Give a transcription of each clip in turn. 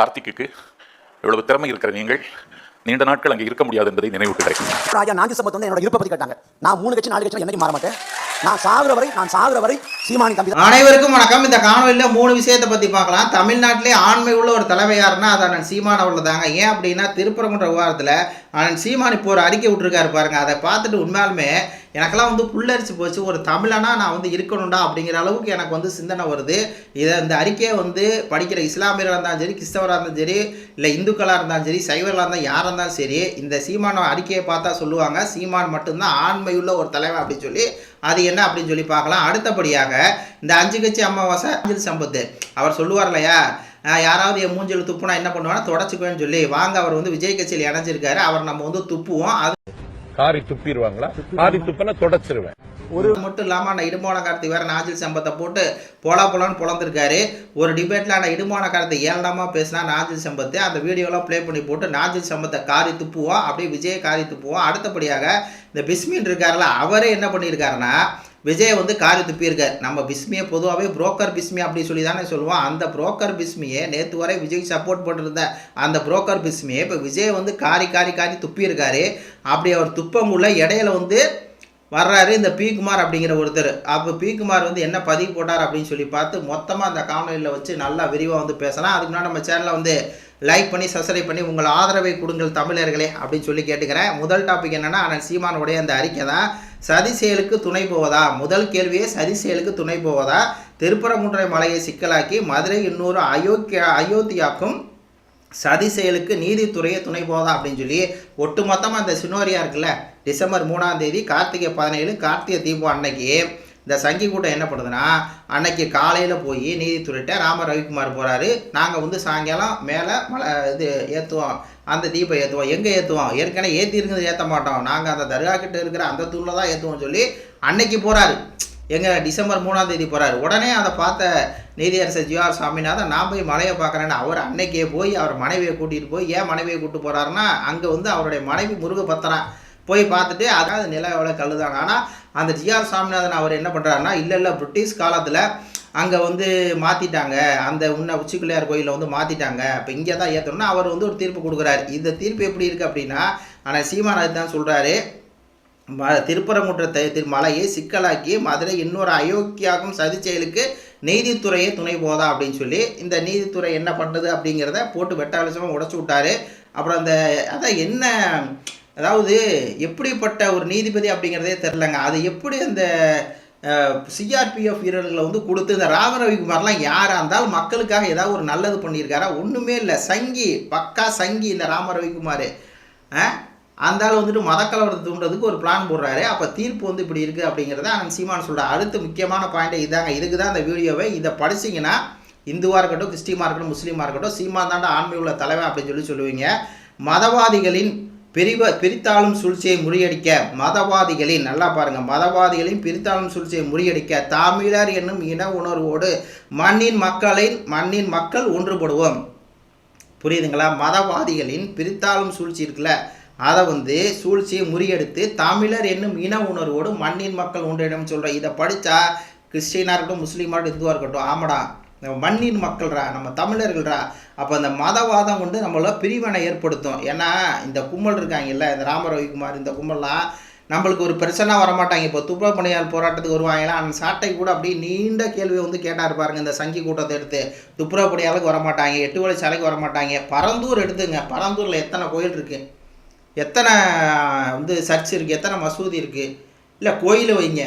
கார்த்திக்குக்கு இவ்வளவு திறமை இருக்கிற நீங்கள் நீண்ட நாட்கள் அங்கே இருக்க முடியாது என்பதை நினைவூட்டுகிறேன். ராஜா நான்கு சம்பத் வந்து என்னோட பத்தி கேட்டாங்க. நான் மூணு கட்சி நாலு கட்சி என்னைக்கு மாற மாட்டேன் நான் சாகுற வரை நான் சாகுற வரை சீமானி தம்பி. அனைவருக்கும் வணக்கம். இந்த காணொலியில் மூணு விஷயத்தை பற்றி பார்க்கலாம். தமிழ்நாட்டிலே ஆண்மை உள்ள ஒரு தலைவர் யாருன்னா அது அண்ணன் சீமான் அவர்கள் தாங்க. ஏன் அப்படின்னா திருப்பரங்குன்ற விவகாரத்தில் அண்ணன் சீமான் இப்போ ஒரு அறிக்கை விட்டுருக்காரு பாருங்க. அதை பார்த்துட்டு உண்மையாலுமே எனக்கெல்லாம் வந்து புல்லரிச்சு போச்சு. ஒரு தமிழனா நான் வந்து இருக்கணும்டா அப்படிங்கிற அளவுக்கு எனக்கு வந்து சிந்தனை வருது. இதை இந்த அறிக்கையை வந்து படிக்கிற இஸ்லாமியராக இருந்தாலும் சரி கிறிஸ்தவராக இருந்தாலும் சரி இல்லை இந்துக்களாக இருந்தாலும் சரி சைவர்களாக இருந்தால் யாராக இருந்தாலும் சரி இந்த சீமான அறிக்கையை பார்த்தா சொல்லுவாங்க சீமான் மட்டும்தான் ஆண்மையுள்ள ஒரு தலைவர் அப்படின்னு சொல்லி அது என்ன அப்படின்னு சொல்லி பார்க்கலாம். அடுத்தபடியாக இந்த அஞ்சு கட்சி அமாவாசை அஞ்சல் சம்பத்து. அவர் சொல்லுவார் இல்லையா? யாராவது என் மூஞ்சில் துப்புனா என்ன பண்ணுவானா தொடச்சிக்குவேன்னு சொல்லி. வாங்க அவர் வந்து விஜய் கட்சியில் இணைஞ்சிருக்காரு. அவர் நம்ம வந்து துப்புவோம். அது காரி துப்பிடுவாங்களா? காரி துப்பினா தொடச்சிருவேன். ஒரு மட்டும் இல்லாமல் அந்த இடுமான கார்த்தி வேற நாஜில் சம்பத்தை போட்டு போலா போலான்னு பொழந்திருக்காரு ஒரு டிபேட்டில் அந்த இடுமான கார்த்தை ஏழனமா பேசினா நாஜில் சம்பத்து அந்த வீடியோலாம் ப்ளே பண்ணி போட்டு நாஜில் சம்பத்தை காரி துப்புவோம் அப்படியே விஜய் காரி துப்புவோம் அடுத்தபடியாக இந்த பிஸ்மின் இருக்காருல்ல அவரே என்ன பண்ணியிருக்காருன்னா விஜய் வந்து காரி துப்பியிருக்கார். நம்ம பிஸ்மியை பொதுவாகவே புரோக்கர் பிஸ்மி அப்படி சொல்லி தானே சொல்லுவோம். அந்த புரோக்கர் பிஸ்மியை நேற்று வரை விஜய் சப்போர்ட் பண்ணிருந்த அந்த புரோக்கர் பிஸ்மியை இப்போ விஜய் வந்து காரி காரி காரி துப்பியிருக்காரு. அப்படி அவர் துப்பங்குள்ள இடையில வந்து வர்றாரு இந்த பி குமார் அப்படிங்கிற ஒருத்தர். அப்போ பி குமார் வந்து என்ன பதிவு போட்டார் அப்படின்னு சொல்லி பார்த்து மொத்தமாக அந்த காணொலியில் வச்சு நல்லா விரிவாக வந்து பேசலாம். அதுக்கு முன்னாடி நம்ம சேனலில் வந்து லைக் பண்ணி சப்ஸ்கிரைப் பண்ணி உங்கள் ஆதரவை கொடுங்கள் தமிழர்களே அப்படின்னு சொல்லி கேட்டுக்கிறேன். முதல் டாபிக் என்னன்னா அண்ணன் சீமானுடைய அந்த அறிக்கை தான். சதி செயலுக்கு துணை போவதா? முதல் கேள்வியே சதி செயலுக்கு துணை போவதா? திருப்பரங்குன்றை மலையை சிக்கலாக்கி மதுரை இன்னொரு அயோக்கியா அயோத்தியாக்கும் சதி செயலுக்கு நீதித்துறையை துணை போதா அப்படின்னு சொல்லி ஒட்டுமொத்தமாக அந்த சினோரியா இருக்குல்ல டிசம்பர் மூணாம் தேதி கார்த்திகை பதினேழு கார்த்திகை தீபம் அன்னைக்கு இந்த சங்கி கூட்டம் என்ன பண்ணுதுன்னா அன்னைக்கு காலையில் போய் நீதித்துறையிட்ட ராம ரவிக்குமார் போகிறாரு நாங்கள் வந்து சாயங்காலம் மேலே மலை இது ஏற்றுவோம் அந்த தீபம் ஏற்றுவோம் எங்கே ஏற்றுவோம் ஏற்கனவே ஏற்றிருக்கிறது ஏற்ற மாட்டோம். நாங்கள் அந்த தர்கா கிட்ட இருக்கிற அந்த தூணில் தான் ஏற்றுவோம் சொல்லி அன்னைக்கு போகிறாரு எங்கள் டிசம்பர் மூணாம் தேதி போறாரு. உடனே அதை பார்த்த நீதியரசர் ஜிஆர் சாமிநாதன் நான் போய் மலையை பார்க்குறேன்னு அவர் அன்னைக்கே போய் அவர் மனைவியை கூட்டிகிட்டு போய் ஏன் மனைவியை கூப்பிட்டு போகிறாருன்னா அங்கே வந்து அவருடைய மனைவி முருக பத்திரம் போய் பார்த்துட்டு அதாவது நிலம் எவ்வளோ கழுதாங்க ஆனால் அந்த ஜிஆர் சாமிநாதன் அவர் என்ன பண்ணுறாருன்னா இல்லை இல்லை பிரிட்டிஷ் காலத்தில் அங்கே வந்து மாற்றிட்டாங்க அந்த உன்ன உச்சிக்குள்ளையார் கோயிலில் வந்து மாற்றிட்டாங்க இப்போ இங்கே தான் ஏற்றணும்னா அவர் வந்து ஒரு தீர்ப்பு கொடுக்குறாரு. இந்த தீர்ப்பு எப்படி இருக்குது அப்படின்னா ஆனால் சீமான் தான் சொல்கிறாரு ம திருப்பரங்குன்ற மலையை சிக்கலாக்கி மதுரை இன்னொரு அயோக்கியாகும் சதி செயலுக்கு நீதித்துறையே துணை போதா அப்படின்னு சொல்லி இந்த நீதித்துறை என்ன பண்ணுறது அப்படிங்கிறத போட்டு வெட்டாலசமாக உடச்சி விட்டாரு. அப்புறம் அந்த அதான் என்ன அதாவது எப்படிப்பட்ட ஒரு நீதிபதி அப்படிங்கிறதே தெரிலங்க அது எப்படி அந்த சிஆர்பிஎஃப் வீரர்களை வந்து கொடுத்து இந்த ராம ரவிக்குமார்லாம் யாராக இருந்தாலும் மக்களுக்காக ஏதாவது ஒரு நல்லது பண்ணியிருக்காரா? ஒன்றுமே இல்லை. சங்கி பக்கா சங்கி இந்த ராம ரவிக்குமார் அந்த வந்துட்டு மதக்கலவரத்தை தூண்டுறதுக்கு ஒரு பிளான் போடுறாரு. அப்போ தீர்ப்பு வந்து இப்படி இருக்குது அப்படிங்கிறத அனந்த் சீமான் சொல்கிறார் அடுத்து முக்கியமான பாயிண்ட் இதாங்க. இதுக்கு தான் இந்த வீடியோவை இதை படிச்சிங்கன்னா இந்துவாக இருக்கட்டும் கிறிஸ்டியமாக இருக்கட்டும் முஸ்லீமாக இருக்கட்டும் சீமான் தாண்டா ஆண்மை உள்ள தலைவன் அப்படின்னு சொல்லி சொல்லுவீங்க. மதவாதிகளின் பிரிவ பிரித்தாளும் சூழ்ச்சியை முறியடிக்க மதவாதிகளின் நல்லா பாருங்கள் மதவாதிகளின் பிரித்தாளும் சூழ்ச்சியை முறியடிக்க தமிழர் என்னும் இன உணர்வோடு மண்ணின் மக்களின் மண்ணின் மக்கள் ஒன்றுபடுவோம். புரியுதுங்களா? மதவாதிகளின் பிரித்தாளும் சூழ்ச்சி இருக்குல்ல அதை வந்து சூழ்ச்சியை முறியடித்து தமிழர் என்னும் இன உணர்வோடு மண்ணின் மக்கள் ஒன்றிடம் சொல்கிறேன் இதை படித்தா கிறிஸ்டினாக இருக்கட்டும் முஸ்லீமாக இருக்கட்டும் இந்துவாக இருக்கட்டும் ஆமடா நம்ம மண்ணின் மக்கள்ரா நம்ம தமிழர்கள்ரா அப்போ அந்த மதவாதம் வந்து நம்மள பிரிவினை ஏற்படுத்தும். ஏன்னா இந்த கும்பல் இருக்காங்கல்ல இந்த ராம ரவிக்குமார் இந்த கும்பல்லாம் நம்மளுக்கு ஒரு பிரச்சனை வரமாட்டாங்க. இப்போ துப்ப போராட்டத்துக்கு வருவாங்களா? அந்த சாட்டை கூட அப்படியே நீண்ட கேள்வியை வந்து கேட்டார் பாருங்க இந்த சங்கி கூட்டத்தை எடுத்து. துப்புரவு பணியாளுக்கு வரமாட்டாங்க எட்டு வழி சாலைக்கு வரமாட்டாங்க. பரந்தூர் எடுத்துங்க. பரந்தூரில் எத்தனை கோயில் இருக்குது எத்தனை வந்து சர்ச் இருக்குது எத்தனை மசூதி இருக்குது இல்லை கோயிலை வைங்க.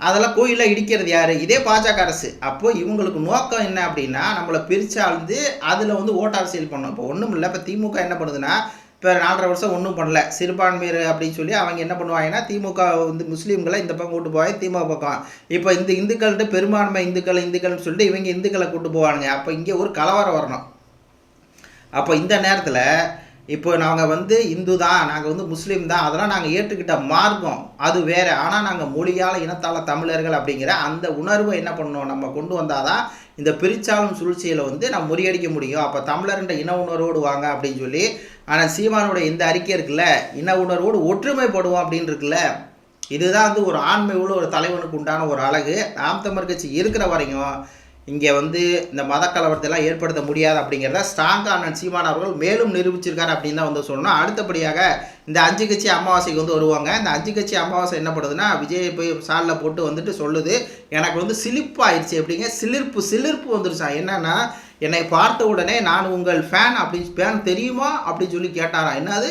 அதெல்லாம் கோயிலை இடிக்கிறது யார்? இதே பாஜக அரசு. அப்போது இவங்களுக்கு நோக்கம் என்ன அப்படின்னா நம்மளை பிரிச்சாழ்ந்து அதில் வந்து ஓட்டு அரசியல் பண்ணணும். இப்போ ஒன்றும் இல்லை. இப்போ திமுக என்ன பண்ணுதுன்னா இப்போ நாலரை வருஷம் ஒன்றும் பண்ணல. சிறுபான்மையர் அப்படின்னு சொல்லி அவங்க என்ன பண்ணுவாங்கன்னா திமுக வந்து முஸ்லீம்களை இந்த பக்கம் கூட்டு போவாங்க திமுக பக்கம். இப்போ இந்த இந்துக்கள்கிட்ட பெரும்பான்மை இந்துக்கள் இந்துக்கள்னு சொல்லிட்டு இவங்க இந்துக்களை கூட்டு போவானுங்க. அப்போ இங்கே ஒரு கலவரம் வரணும். அப்போ இந்த நேரத்தில் இப்போ நாங்கள் வந்து இந்து தான் நாங்கள் வந்து முஸ்லீம் தான் அதெல்லாம் நாங்கள் ஏற்றுக்கிட்ட மார்க்கம் அது வேற. ஆனால் நாங்கள் மொழியால் இனத்தால் தமிழர்கள் அப்படிங்கிற அந்த உணர்வை என்ன பண்ணணும்? நம்ம கொண்டு வந்தால் தான் இந்த பிரிச்சாலும் சூழ்ச்சியில் வந்து நம்ம முறியடிக்க முடியும். அப்போ தமிழர்ன்ற இன உணர்வோடு வாங்க அப்படின்னு சொல்லி ஆனால் சீமானுடைய இந்த அறிக்கை இருக்குல்ல இன உணர்வோடு ஒற்றுமைப்படுவோம் அப்படின்னு இருக்குல்ல இதுதான் வந்து ஒரு ஆண்மை உள்ள ஒரு தலைவனுக்கு உண்டான ஒரு அழகு. நாம் தமிழ் கட்சி இருக்கிற வரைக்கும் இங்கே வந்து இந்த மத கலவரத்தெல்லாம் ஏற்படுத்த முடியாது அப்படிங்கிறத ஸ்ட்ராங்காக அண்ணன் சீமான் அவர்கள் மேலும் நிரூபிச்சிருக்காரு அப்படின்னு தான் வந்து சொல்லணும். அடுத்தபடியாக இந்த அஞ்சு கட்சி அமாவாசைக்கு வந்து வருவாங்க. இந்த அஞ்சு கட்சி அமாவாசை என்ன பண்ணுதுன்னா விஜய் போய் சாலில் போட்டு வந்துட்டு சொல்லுது. எனக்கு வந்து சிலிப்பு ஆயிடுச்சு அப்படிங்க சிலிர்ப்பு சிலிர்ப்பு வந்துருச்சா? என்னன்னா என்னை பார்த்த உடனே நான் உங்கள் ஃபேன் அப்படின்னு ஃபேன் தெரியுமா? அப்படின்னு சொல்லி கேட்டாரா? என்னது?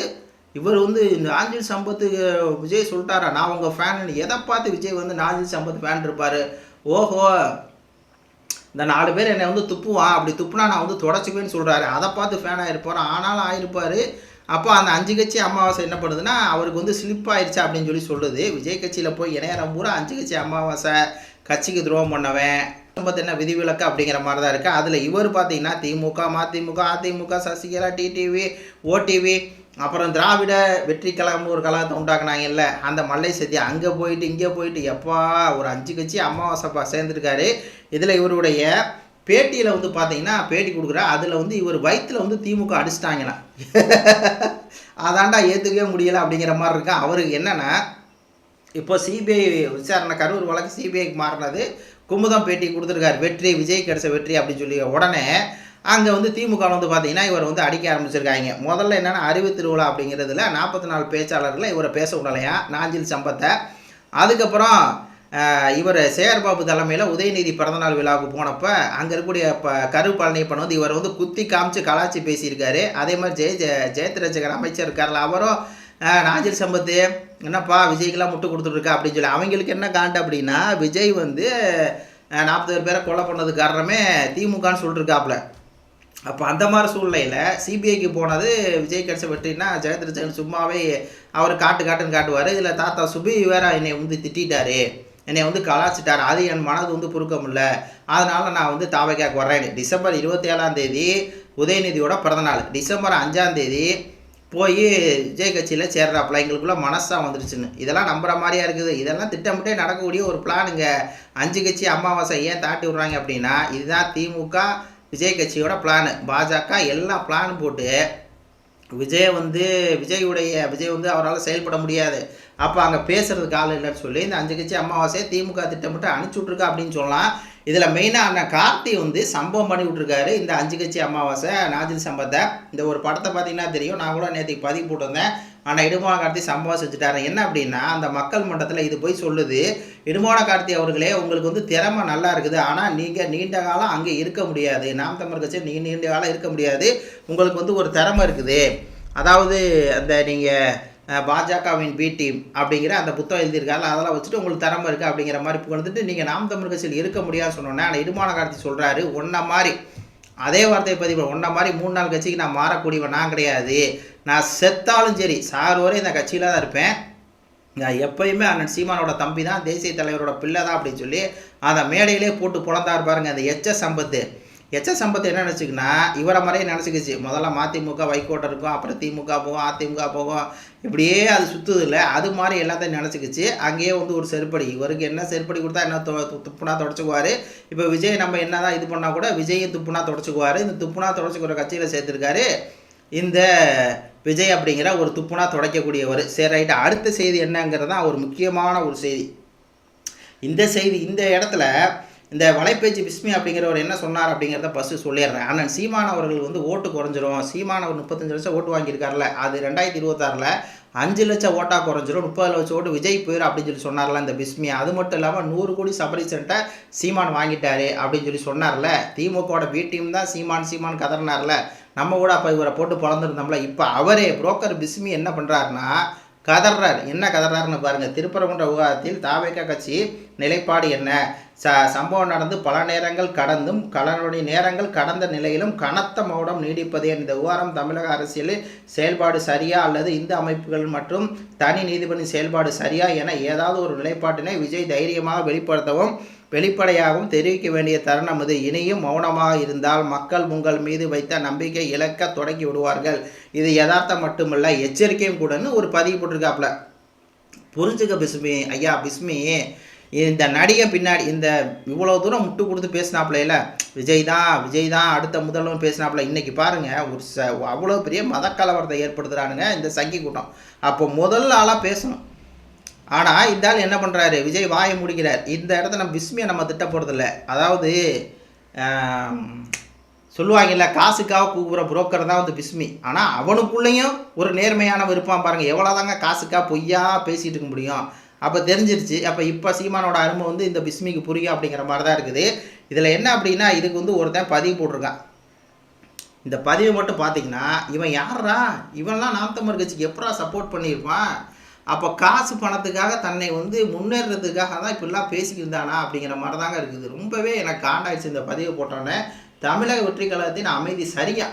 இவர் வந்து இந்த நாஞ்சில் சம்பத்து விஜய் சொல்லிட்டாரா? நான் உங்கள் ஃபேன் எதை பார்த்து விஜய் வந்து நாஞ்சில் சம்பத் ஃபேன் இருப்பார்? ஓஹோ! இந்த நாலு பேர் என்னை வந்து துப்புவான். அப்படி துப்புனா நான் வந்து தொடச்சிக்குவேன்னு சொல்கிறாரு அதை பார்த்து ஃபேன் ஆகிருப்பார் ஆனாலும் ஆயிருப்பார். அப்போ அந்த அஞ்சு கட்சி அமாவாசை என்ன பண்ணுதுன்னா அவருக்கு வந்து ஸ்லிப் ஆயிடுச்சு அப்படின்னு சொல்லி சொல்லுது. விஜய் கட்சியில் போய் இணையரம் பூரா அஞ்சு கட்சி அமாவாசை கட்சிக்கு துரோகம் பண்ணவன் சம்பத் என்ன விதிவிலக்கு அப்படிங்கிற மாதிரி தான் இருக்குது அதில் இவர் பார்த்தீங்கன்னா திமுக மதிமுக அதிமுக சசிகலா டிடிவி ஓடிவி அப்புறம் திராவிட வெற்றி கழகம் ஒரு கழகத்தை உண்டாக்குனாங்கல்ல அந்த மல்லை சத்தி அங்கே போயிட்டு இங்கே போயிட்டு எப்பா ஒரு அஞ்சு கட்சி அமாவாசைப்பா சேர்ந்துருக்காரு. இதில் இவருடைய பேட்டியில் வந்து பார்த்தீங்கன்னா பேட்டி கொடுக்குறா அதில் வந்து இவர் வயிற்றில் வந்து திமுக அடிச்சிட்டாங்கண்ணா அதாண்டா ஏற்றுக்கவே முடியலை அப்படிங்கிற மாதிரி இருக்கா? அவருக்கு என்னென்னா இப்போ சிபிஐ விசாரணை கரூர் வழக்கு சிபிஐக்கு மாறினது. குமுதம் பேட்டி கொடுத்துருக்காரு. வெற்றி விஜய் கிடைச்ச வெற்றி அப்படின்னு சொல்லி உடனே அங்கே வந்து திமுக வந்து பார்த்தீங்கன்னா இவர் வந்து அடிக்க ஆரம்பிச்சிருக்காங்க. முதல்ல என்னென்னா அறிவு திருவிழா அப்படிங்கிறதுல நாற்பத்தி நாலு பேச்சாளர்களை இவரை பேச விடலையா? நாஞ்சில் சம்பத்தை. அதுக்கப்புறம் இவர் சேகர்பாபு தலைமையில் உதயநிதி பிறந்தநாள் விழாவுக்கு போனப்ப அங்கே இருக்கக்கூடிய இப்போ கரு பழனியப்பன் வந்து இவர் வந்து குத்தி காமிச்சு கலாச்சி பேசியிருக்காரு. அதே மாதிரி ஜெய ஜெய ஜெயத்ரட்சகர் அமைச்சர் இருக்கார்ல அவரும் நாஞ்சில் சம்பத்து என்னப்பா விஜய்க்கெல்லாம் முட்டு கொடுத்துட்ருக்கா அப்படின்னு சொல்லி அவங்களுக்கு என்ன காண்டு அப்படின்னா விஜய் வந்து நாற்பது பேரை கொலை பண்ணது காரணமே திமுகன்னு சொல்லிட்டுருக்காப்புல அப்போ அந்த மாதிரி சூழ்நிலையில் சிபிஐக்கு போனது விஜய் கிடைச்ச வெற்றினா ஜெயத்ரட்சகன் சும்மாவே அவர் காட்டு காட்டுன்னு காட்டுவார். இதில் தாத்தா சுபி வேற என்னை வந்து திட்டாரு என்னை வந்து கலாச்சிட்டார். அது என் மனது வந்து பொறுக்க முடியல அதனால் நான் வந்து தாவைக்காக்கு வர்றேன் டிசம்பர் இருபத்தி ஏழாம் தேதி உதயநிதியோட பிறந்தநாள் டிசம்பர் அஞ்சாம் தேதி போய் விஜய் கட்சியில் சேர்றாப்புல. எங்களுக்குள்ளே மனசாக வந்துருச்சுன்னு. இதெல்லாம் நம்புகிற மாதிரியா இருக்குது. இதெல்லாம் திட்டமிட்டே நடக்கக்கூடிய ஒரு பிளானுங்க அஞ்சு கட்சி அமாவாசை ஏன் தாட்டி விட்றாங்க அப்படின்னா இதுதான் திமுக விஜய் கட்சியோட பிளானு பாஜக எல்லாம் பிளான் போட்டு விஜய் வந்து விஜயுடைய விஜய் வந்து அவரால் செயல்பட முடியாது. அப்போ அங்கே பேசுறதுக்கு ஆள் இல்லைன்னு சொல்லி இந்த அஞ்சு கட்சி அமாவாசையை திமுக திட்டமிட்டு அனுப்பிச்சி விட்ருக்கா அப்படின்னு சொல்லலாம். இதில் மெயினாக அண்ணன் கார்த்தி வந்து சம்பவம் பண்ணி விட்ருக்காரு இந்த அஞ்சு கட்சி அமாவாசை நாஜில் சம்பத்தை இந்த ஒரு படத்தை பார்த்தீங்கன்னா தெரியும். நான் கூட நேற்றுக்கு பதிவு போட்டிருந்தேன். ஆனால் இடுமான கார்த்தி சம்பவம் செஞ்சுட்டாரு. என்ன அப்படின்னா அந்த மக்கள் மன்றத்தில் இது போய் சொல்லுது இடுமான கார்த்தி அவர்களே உங்களுக்கு வந்து திறமை நல்லா இருக்குது. ஆனால் நீங்கள் நீண்ட காலம் அங்கே இருக்க முடியாது. நாம் தமிழ் கட்சி நீ நீண்ட காலம் இருக்க முடியாது. உங்களுக்கு வந்து ஒரு திறமை இருக்குது. அதாவது அந்த நீங்கள் பாஜகவின் பி டீம் அப்படிங்கிற அந்த புத்தகம் எழுதியிருக்காங்க அதெல்லாம் வச்சுட்டு உங்களுக்கு திறமை இருக்குது அப்படிங்கிற மாதிரி புகழ்ந்துட்டு நீங்கள் நாம் தமிழ் கட்சியில் இருக்க முடியாது சொன்னோன்னே ஆனால் இடுமான கார்த்தி சொல்கிறாரு ஒன்றை மாதிரி. அதே வார்த்தையை பதிவு ஒன்றை மாதிரி மூணு நாள் கட்சிக்கு நான் மாறக்கூடியவன் நான் கிடையாது. நான் செத்தாலும் சரி சார் வரை இந்த கட்சியில் தான் இருப்பேன். நான் எப்பயுமே அண்ணன் சீமானோட தம்பி தான் தேசிய தலைவரோட பிள்ளை தான் அப்படின்னு சொல்லி அதை மேடையிலே போட்டு புலந்தாரு பாருங்க அந்த எச்ச சம்பத்து. எச்ச சம்பத் என்ன நினச்சிக்கினா இவரை மாதிரியே நினச்சிக்கிச்சு. முதல்ல மதிமுக வைகோட்டை இருக்கும் அப்புறம் திமுக போகும் அதிமுக போகும். இப்படியே அது சுற்றுது இல்லை. அது மாதிரி எல்லாத்தையும் நினச்சிக்கிச்சு. அங்கேயே வந்து ஒரு செருப்படி. இவருக்கு என்ன செருப்படி கொடுத்தா என்ன தொ- துப்புனா தொடச்சிக்குவார். இப்போ விஜய் நம்ம என்ன தான் இது பண்ணால் கூட விஜயும் துப்புனா தொடச்சிக்குவார். இந்த துப்புனா தொடச்சிக்கிற கட்சியில் சேர்த்துருக்காரு. இந்த விஜய் அப்படிங்கிற ஒரு துப்புனா துடைக்கக்கூடியவர். சரி ரைட்டு அடுத்த செய்தி என்னங்கிறது தான் ஒரு முக்கியமான ஒரு செய்தி. இந்த செய்தி இந்த இடத்துல இந்த வலைப்பேச்சு பிஸ்மி அப்படிங்கிறவர் என்ன சொன்னார் அப்படிங்கிறத ஃபஸ்ட்டு சொல்லிடுறேன். அண்ணன் சீமான் அவர்கள் வந்து ஓட்டு குறைஞ்சிரும். சீமான் அவர் முப்பத்தஞ்சு லட்சம் ஓட்டு வாங்கியிருக்காருல அது ரெண்டாயிரத்தி இருபத்தாறில் அஞ்சு லட்சம் ஓட்டாக குறைஞ்சிரும். முப்பது லட்சம் ஓட்டு விஜய் போயிடும் அப்படின்னு சொல்லி சொன்னார்ல இந்த பிஸ்மி. அது மட்டும் இல்லாமல் நூறு கோடி சபரிசன்ட்டை சீமான் வாங்கிட்டாரு அப்படின்னு சொல்லி சொன்னார்ல. திமுகவோட பி டீம் தான் சீமான் சீமான் கதறினார்ல. நம்ம கூட அப்போ இவரை போட்டு பிறந்திருந்தோம்ல இப்போ அவரே புரோக்கர் பிஸ்மி என்ன பண்ணுறாருன்னா கதறார் என்ன கதறாருன்னு பாருங்க. திருப்பரங்குன்ற விவகாரத்தில் தாவேக்கா கட்சி நிலைப்பாடு என்ன? ச சம்பவம் நடந்து பல நேரங்கள் கடந்தும் கலனுடைய நேரங்கள் கடந்த நிலையிலும் கனத்த மௌனம் நீடிப்பதே இந்த விவகாரம். தமிழக அரசியலில் செயல்பாடு சரியா அல்லது இந்து அமைப்புகள் மற்றும் தனி நீதிபதி செயல்பாடு சரியா என ஏதாவது ஒரு நிலைப்பாட்டினை விஜய் தைரியமாக வெளிப்படுத்தவும் வெளிப்படையாகவும் தெரிவிக்க வேண்டிய தருணம் இது. இனியும் மௌனமாக இருந்தால் மக்கள் உங்கள் மீது வைத்த நம்பிக்கை இழக்க தொடங்கி விடுவார்கள். இது யதார்த்தம் மட்டுமல்ல எச்சரிக்கையும் கூடன்னு ஒரு பதிவு போட்டிருக்காப்புல. புரிஞ்சுக்க பிஸ்மி ஐயா பிஸ்மி இந்த நடிகை பின்னாடி இந்த இவ்வளோ தூரம் முட்டு கொடுத்து பேசினாப்புல விஜய் தான் விஜய் தான் அடுத்த முதல்வன் பேசினாப்புல. இன்னைக்கு பாருங்கள் ஒரு ச அவ்வளோ பெரிய மதக்கலவரத்தை ஏற்படுத்துகிறானுங்க இந்த சங்கி கூட்டம். அப்போ முதல் ஆளாக பேசணும். ஆனால் இந்த ஆள் என்ன பண்ணுறாரு விஜய் வாயை முடிக்கிறார். இந்த இடத்த நம்ம விஸ்மியை நம்ம திட்ட போகிறதில்ல அதாவது சொல்லுவாங்கல்ல காசுக்காக கூப்பிட்ற புரோக்கர் தான் வந்து பிஸ்மி ஆனால் அவனுக்குள்ளேயும் ஒரு நேர்மையான விருப்பம் பாருங்கள் எவ்வளோதாங்க காசுக்காக பொய்யா பேசிகிட்டு இருக்க முடியும்? அப்போ தெரிஞ்சிருச்சு. அப்போ இப்போ சீமானோட அருமை வந்து இந்த பிஸ்மிக்கு புரியும் அப்படிங்கிற மாதிரி தான் இருக்குது. இதில் என்ன அப்படின்னா இதுக்கு வந்து ஒருத்தன் பதிவு போட்டிருக்கான். இந்த பதிவை மட்டும் பார்த்தீங்கன்னா இவன் யாரா இவன்லாம் நாம் தமிழ் கட்சிக்கு எப்படா சப்போர்ட் பண்ணியிருப்பான்? அப்போ காசு பணத்துக்காக தன்னை வந்து முன்னேறதுக்காக தான் இப்படிலாம் பேசிக்கிட்டு இருந்தானா அப்படிங்கிற மாதிரி தாங்க இருக்குது. ரொம்பவே எனக்கு காண்டாயிடுச்சு இந்த பதிவு போட்டோன்னே. தமிழக வெற்றி கழகத்தின் அமைதி சரியா?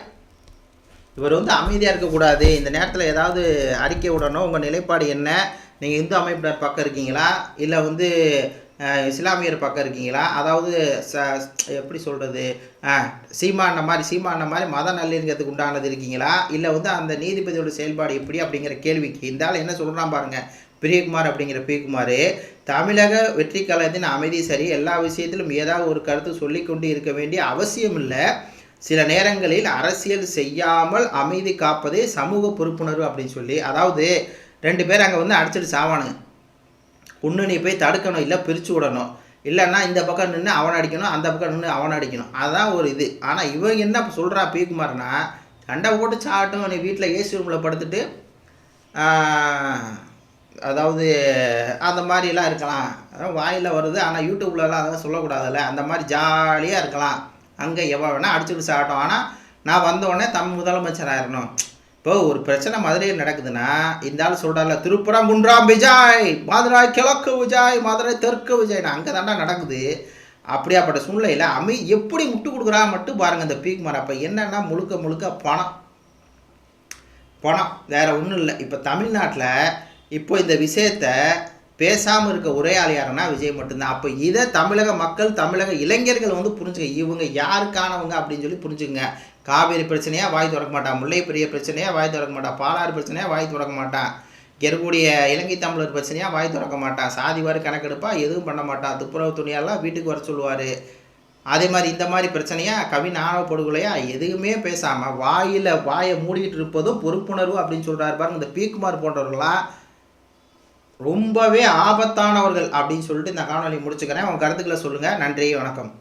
இவர் வந்து அமைதியாக இருக்கக்கூடாது. இந்த நேரத்தில் ஏதாவது அறிக்கை விடணும். உங்கள் நிலைப்பாடு என்ன? நீங்கள் இந்து அமைப்பினர் பக்கம் இருக்கீங்களா? இல்லை வந்து இஸ்லாமியர் பக்கம் இருக்கீங்களா? அதாவது ச எப்படி சொல்கிறது சீமான மாதிரி சீமான மாதிரி மத நல்லிணக்கத்துக்கு உண்டானது இருக்கீங்களா? இல்லை வந்து அந்த நீதிபதியோட செயல்பாடு எப்படி அப்படிங்கிற கேள்விக்கு இந்த ஆள் என்ன சொல்கிறான் பாருங்கள் பிரியகுமார் அப்படிங்கிற பிரியகுமார் தமிழக வெற்றி கழகத்தின் அமைதி சரி எல்லா விஷயத்திலும் ஏதாவது ஒரு கருத்து சொல்லிக்கொண்டு இருக்க வேண்டிய அவசியம் இல்லை. சில நேரங்களில் அரசியல் செய்யாமல் அமைதி காப்பதே சமூக பொறுப்புணர்வு அப்படின்னு சொல்லி அதாவது ரெண்டு பேர் அங்கே வந்து அடிச்சிட்டு சாவானுங்க. ஒன்று நீ போய் தடுக்கணும் இல்லை பிரித்து விடணும். இல்லைன்னா இந்த பக்கம் நின்று அவனை அடிக்கணும் அந்த பக்கம் நின்று அவனை அடிக்கணும். அதான் ஒரு இது. ஆனால் இவன் என்ன சொல்கிறா பிகுமார்னா சண்டை போட்டு சாட்டும் நீ வீட்டில் ஏசி ரூமில் படுத்துட்டு அதாவது அந்த மாதிரிலாம் இருக்கலாம். அதான் வாயில் வருது ஆனால் யூடியூப்லலாம் அதெல்லாம் சொல்லக்கூடாதுல்ல. அந்த மாதிரி ஜாலியாக இருக்கலாம். அங்கே எவ்வளோ வேணால் அடிச்சுட்டு சாட்டும் ஆனால் நான் வந்தோடனே தம் தமிழ் முதலமைச்சர் ஆயிரணும். இப்போ ஒரு பிரச்சனை மதுரையில் நடக்குதுன்னா இந்த ஆள் சொல்கிறார்ல திருப்பரங்குன்றம் விஜய் மதுரை கிழக்கு விஜய் மதுரை தெற்கு விஜய். அங்கே தாண்டா நடக்குது. அப்படியாப்பட்ட சூழ்நிலையில் அமை எப்படி முட்டு கொடுக்குறா மட்டும் பாருங்கள் இந்த பீக் அப்போ என்னென்னா முழுக்க முழுக்க பணம். பணம். வேறு ஒன்றும் இல்லை. இப்போ தமிழ்நாட்டில் இப்போ இந்த விஷயத்த பேசாமல் இருக்க ஒரே ஆள் யாருன்னா விஜய் மட்டும்தான். அப்போ இதை தமிழக மக்கள் தமிழக இளைஞர்கள் வந்து புரிஞ்சுக்க இவங்க யாருக்கானவங்க அப்படின்னு சொல்லி புரிஞ்சுங்க காவேரி பிரச்சனையாக வாய் திறக்க மாட்டான். முல்லை பெரிய பிரச்சனையாக வாய் திறக்க மாட்டான். பாலாறு பிரச்சனையாக வாய் திறக்க மாட்டான். இருக்கக்கூடிய இலங்கை தமிழர் பிரச்சனையாக வாய் திறக்க மாட்டான். சாதி வாரி கணக்கெடுப்பா எதுவும் பண்ண மாட்டான். துப்புரவு துணியெல்லாம் வீட்டுக்கு வர சொல்லுவார். அதே மாதிரி இந்த மாதிரி பிரச்சனையாக கவின் ஆணப்படுகொலையா எதுவுமே பேசாமல் வாயில் வாயை மூடிக்கிட்டு இருப்பதும் பொறுப்புணர்வு அப்படின்னு சொல்கிறாரு பாருங்க. இந்த பீக்குமார் போன்றவர்களாம் ரொம்பவே ஆபத்தானவர்கள் அப்படின்னு சொல்லிட்டு இந்த காணொலி முடிச்சுக்கிறேன். உங்கள் கருத்துக்களை சொல்லுங்கள் நன்றி வணக்கம்.